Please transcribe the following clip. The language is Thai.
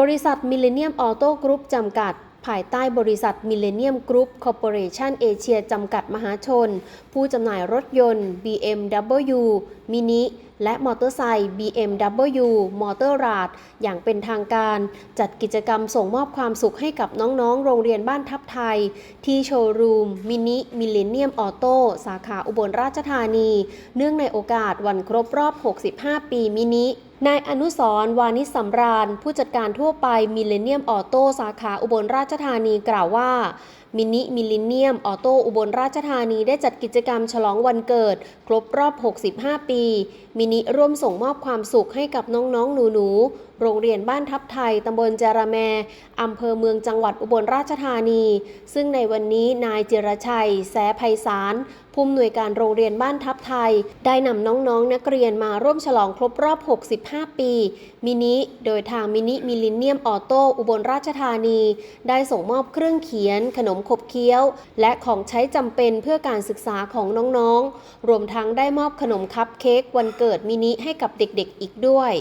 บริษัทมิเลเนียมออโต้กรุ๊ปจำกัด ภายใต้บริษัทมิเลเนียมกรุ๊ปคอร์ปอเรชันเอเชียจำกัดมหาชน ผู้จำหน่ายรถยนต์ BMW มินิ และมอเตอร์ไซค์ BMW มอเตอร์ราดอย่างเป็นทางการ จัดกิจกรรมส่งมอบความสุขให้กับน้องๆ โรงเรียนบ้านทับไทย ที่โชว์รูม มินิมิเลเนียมออโต้สาขาอุบลราชธานี เนื่องในโอกาสวันครบรอบ 65 ปีมินินายอนุสรวานิชสำราญ ผู้จัดการทั่วไปมิเลเนียมออโต้สาขาอุบลราชธานีกล่าวว่า มินิมิลเลเนียม ออโต้อุบลราชธานีได้จัดกิจกรรมฉลองวันเกิด ครบรอบ 65 ปี มินิร่วมส่งมอบความสุขให้กับน้องๆ หนูๆ โรงเรียนบ้านทับไทย ตำบลจาระแมอำเภอเมืองจังหวัดอุบลราชธานี ซึ่งในวันนี้นายเจิรชัย แสไพศาล ผู้อำนวยการโรงเรียนบ้านทับไทย ได้นำน้องๆนักเรียนมาร่วมฉลองครบรอบ 65 ปี มินิ โดยทางมินิมิลเลเนียมออโต้อุบลราชธานี ได้ส่งมอบเครื่องเขียน ขนมขบเคี้ยว และของใช้จำเป็นเพื่อการศึกษาของน้องๆ รวมทั้งได้มอบขนมคัพเค้กวันเกิดมินิให้กับเด็กๆอีกด้วย